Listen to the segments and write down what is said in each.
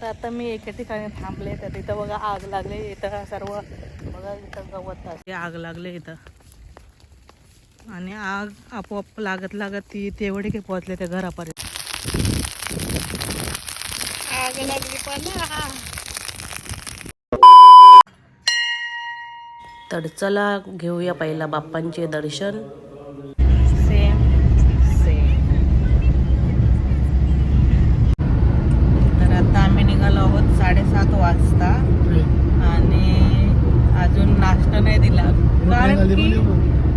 तर आता मी एका ठिकाणी थांबले तर तिथं बघा आग लागली इथं सर्व बघा इथं गवत आहे. आग लागले इथं. आणि आग आपोआप लागत लागत ती तेवढी काही पोहोचले त्या घरापर्यंत. आग लागली पण तर चला घेऊया पहिला बाप्पांचे दर्शन. नाही दिला. कारण की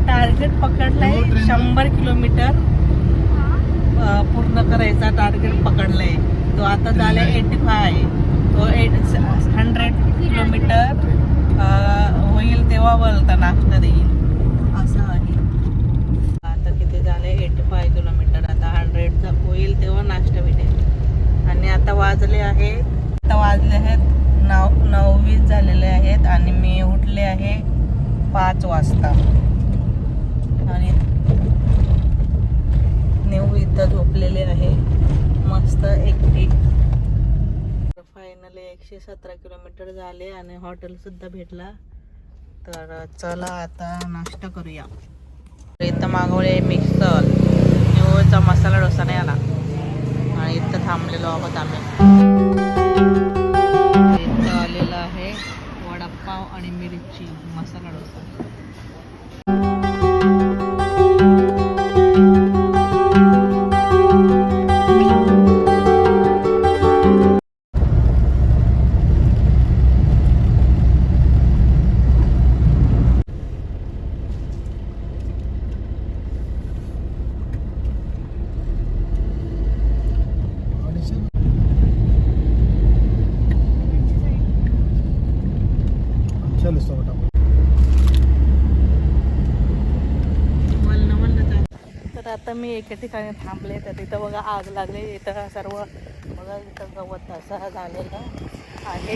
टार्गेट पकडलंय शंभर किलोमीटर पूर्ण करायचा टार्गेट पकडलाय. तो आता झालाय एटी फाय तो एट हंड्रेड किलोमीटर होईल तेव्हा बोलता नाश्ता देईल. असं आहे. आता किती झाले? एटी फाय किलोमीटर आता हंड्रेडचा होईल तेव्हा नाश्ता भेटेल. आणि आता वाजले आहेत. आता वाजले आहेत. नऊ नऊ वीस झालेले आहेत आणि मी उठले आहे. पाच वाजता. आणि नेऊ इथं झोपलेले आहे. मस्त एकटी. फायनली एकशे सतरा किलोमीटर झाले आणि हॉटेल सुद्धा भेटला. तर चला आता नाश्ता करूया. इथं मागवले मिक्सर. निवळचा मसाला डोसा नाही आला. आणि इथं थांबलेलो आहोत आम्ही. इथं आलेलं आहे वडापाव आणि मिरची. मसाला डोसा आता मी एका ठिकाणी थांबले तर तिथं बघा आग लागली. इथं सर्व बघा इथं गवत असं झालेलं आहे.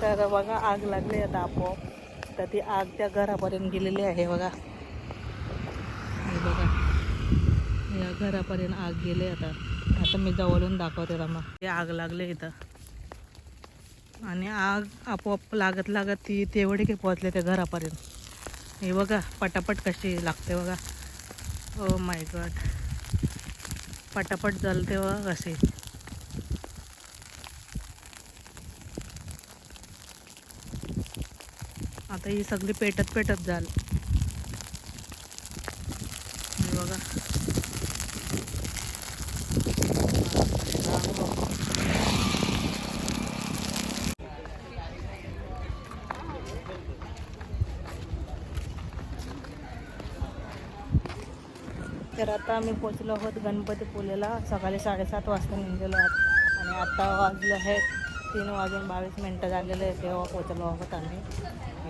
तर बघा आग लागली आता आपोआप. तर ती आग त्या घरापर्यंत गेलेली आहे बघा. हे बघा. या घरापर्यंत आग गेले आता. आता मी जवळून दाखवते रामा ते आग लागले इथं. आणि आग आपोआप लागत लागत ती तेवढी की पोहोचले त्या घरापर्यंत. हे बघा पटापट कशी लागते बघा. ओ माय गॉड पटापट झालं तेव्हा कसे आता ही सगळी पेटत पेटत जाल हे बघा तर आता आम्ही पोचलो आहोत गणपतीपुलेला सकाळी साडेसात वाजता निघलेलो आहोत. आणि आत्ता वाजले आहेत तीन वाजून बावीस मिनटं झालेले आहेत. तेव्हा पोचलो आहोत आम्ही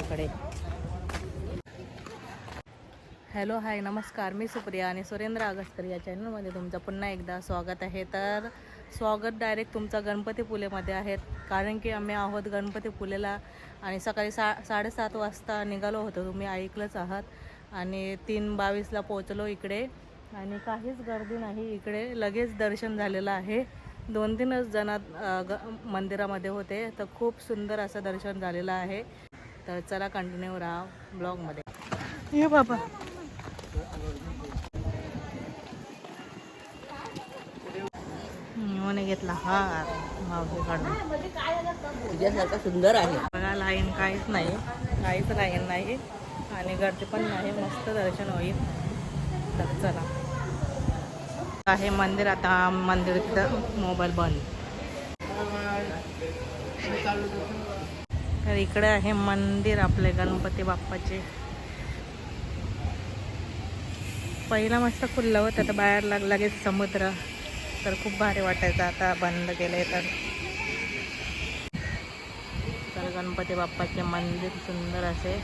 इकडे. हॅलो हाय नमस्कार. मी सुप्रिया आणि सुरेंद्र आगस्कर या चॅनलमध्ये तुमचं पुन्हा एकदा स्वागत आहे. तर स्वागत डायरेक्ट तुमचं गणपतीपुलेमध्ये आहेत कारण की आम्ही आहोत गणपतीपुलेला आणि सकाळी सा साडेसात वाजता निघालो होतो. तुम्ही ऐकलंच आहात. आणि तीन बावीसला पोचलो इकडे. आणि काहीच गर्दी नाही. इकडे लगेच दर्शन झालेलं आहे. दोन तीनच जण अ, ग मंदिरामध्ये होते. तर खूप सुंदर असं दर्शन झालेलं आहे. तर चला कंटिन्यू राहा ब्लॉगमध्ये ये बाबा. मोने घेतला. हार मावशी काढून. तुझ्यासारखा सुंदर आहे. बघा लाईन काहीच नाही. काहीच लाईन नाही. आणि गर्दी पण नाही. मस्त दर्शन होईल. तर चला. आहे मंदिर आता मंदिर मोबाईल बंद. तर इकडे आहे मंदिर आपले गणपती बाप्पाचे. पहिला मस्त खुल्लं होतं तर बाहेर लाग लगेच समुद्र. तर खूप भारी वाटायचं आता बंद केलंय तर. तर गणपती बाप्पाचे मंदिर सुंदर असे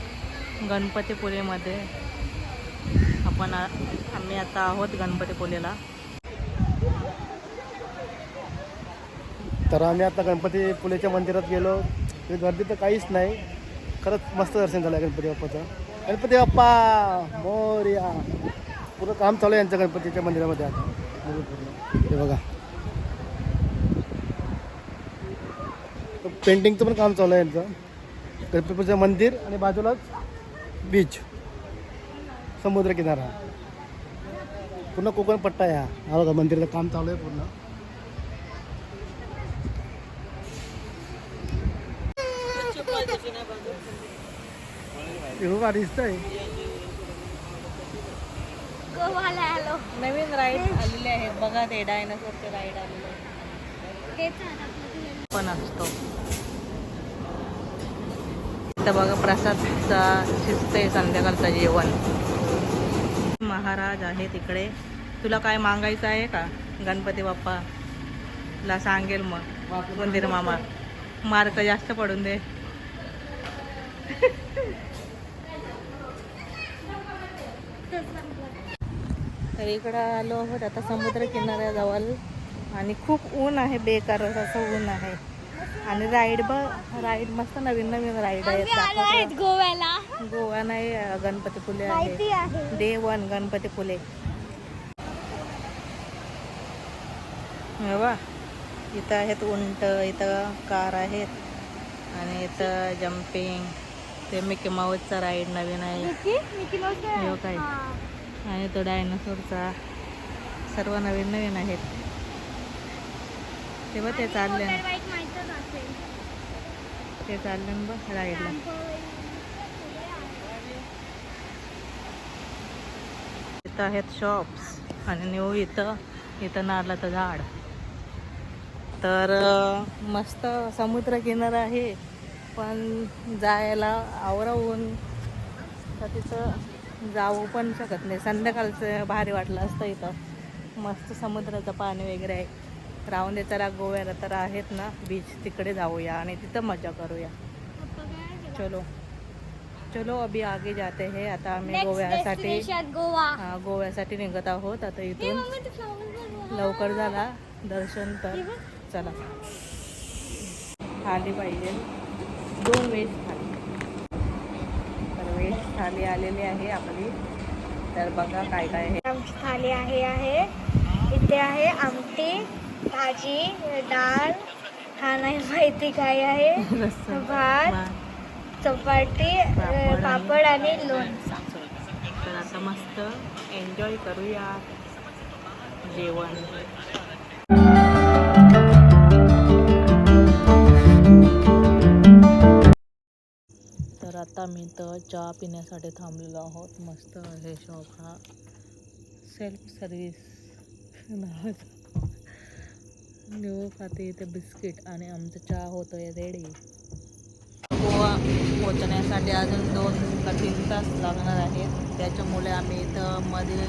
गणपतीपुलेमध्ये आपण आम्ही आता आहोत गणपतीपुलेला तर आम्ही आता गणपती पुलेच्या मंदिरात गेलो. तिथे गर्दी तर काहीच नाही. खरंच मस्त दर्शन झालं गणपती बाप्पाचं. गणपती बाप्पा मोर्या. पुरं काम चालू आहे यांचं गणपतीच्या मंदिरामध्ये आता. हे बघा. पेंटिंगचं पण काम चालू आहे यांचं. गणपतीचं मंदिर आणि बाजूलाच बीच समुद्रकिनारा. पूर्ण कोकण पट्टा आहे हा बघा मंदिराचं काम चालू आहे पूर्ण. हिरवा दिसतंय. गोवाला आलो. नवीन राईड आलेले आहेत बघा ते डायनासोरचे राईड आलेले. तेच पण असतो. इथं बघा प्रसादचा शिजते संध्याकाळचं जेवण. महाराज आहे तिकडे तुला काय मागायचं आहे का? गणपती बाप्पा ला सांगेल मग. मंदिर मामा. मार्क जास्त पडून दे. तर इकडं आलो आहोत. आता समुद्र किनाऱ्याजवळ आणि खूप ऊन आहे बेकार असं ऊन आहे. आणि राईड ब राईड मस्त नवीन नवीन राईड आहेत. गोव्याला. गोवा नाही अं, गणपतीपुले माहिती आहे. डे वन गणपतीपुले हे बा इथं आहेत उंट इथं कार आहेत. आणि इथं जम्पिंग ते मिकी माऊसचा राईड नवीन आहे. काय? हो. आणि तो डायनासोरचा सर्व नवीन नवीन आहेत. तेव्हा ते चालले बाईक माहीतच असेल. ते चालले ना बघ राईडला इथं आहेत शॉप्स आणि न्यू इथं इथं नारळाचं झाड. तर मस्त समुद्र किनारा आहे. पण जायला आवरावून तर तिथं जाऊ पण शकत नाही. संध्याकाळचं भारी वाटलं असतं इथं. मस्त समुद्राचं पाणी वगैरे आहे. राहून दे चला गोव्याला तर आहेत ना. बीच तिकडे जाऊया आणि तिथं मजा करूया. चलो. चलो अभी आगे जाते हैं. आता आम्ही गोव्यासाठी हा, गोव्यासाठी निघत आहोत. आता इथून. लवकर झाला दर्शन तर. चला. थाली पाहिजे. दोन व्हेज थाली. तर व्हेज थाली आलेली आहे आपली. तर बघा काय काय आहे. आमची थाली आहे आहे. इथे आहे आमटी भाजी डाळ. हा नाही माहिती काय आहे. भात आणि- पापड आणि लोणचं. तर आता मस्त एन्जॉय करूया. जेवण. आता मी तर चहा पिण्यासाठी थांबलेलो आहोत. मस्त हे शॉप हा. सेल्फ सर्विस नावाचा. न्यू हो खाते इथे बिस्किट आणि आमचं चहा होतोय रेडी गोवा पोचण्यासाठी अजून दोन का तीन तास लागणार आहेत. त्याच्यामुळे आम्ही इथं मध्ये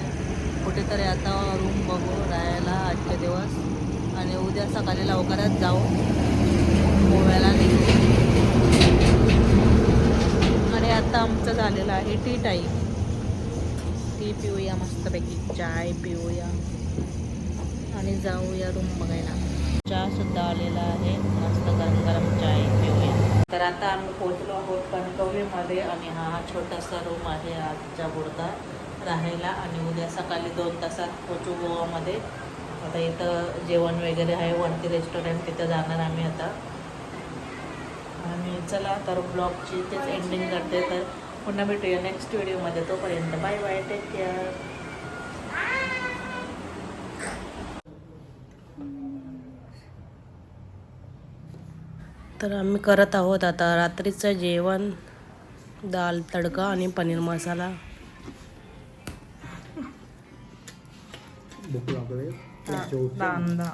कुठेतरी आता रूम बघू राहायला आजचे दिवस. आणि उद्या सकाळी लवकरच जाऊ. गोव्याला निघू आणि आता आमचं झालेलं आहे टी टाईम टी पिऊया मस्तपैकी चाय पिऊया. आणि जाऊया रूम बघायला. चहा सुद्धा आलेला आहे मस्त गरम गरम चाय पिऊया. तर आता आम्ही पोहोचलो आहोत कणकवलीमध्ये आणि हा छोटासा रूम आहे आजच्या बुडता राहायला आणि उद्या सकाळी दोन तासात पोचू गोवामध्ये. आता इथं जेवण वगैरे आहे वरती रेस्टॉरंट तिथं जाणार आम्ही आता. आणि चला तर ब्लॉगची तेच एंडिंग करते तर पुन्हा भेटूया नेक्स्ट व्हिडिओमध्ये तोपर्यंत बाय बाय टेक केअर तर आम्ही करत आहोत आता रात्रीचं जेवण दाल तडका आणि पनीर मसाला. कांदा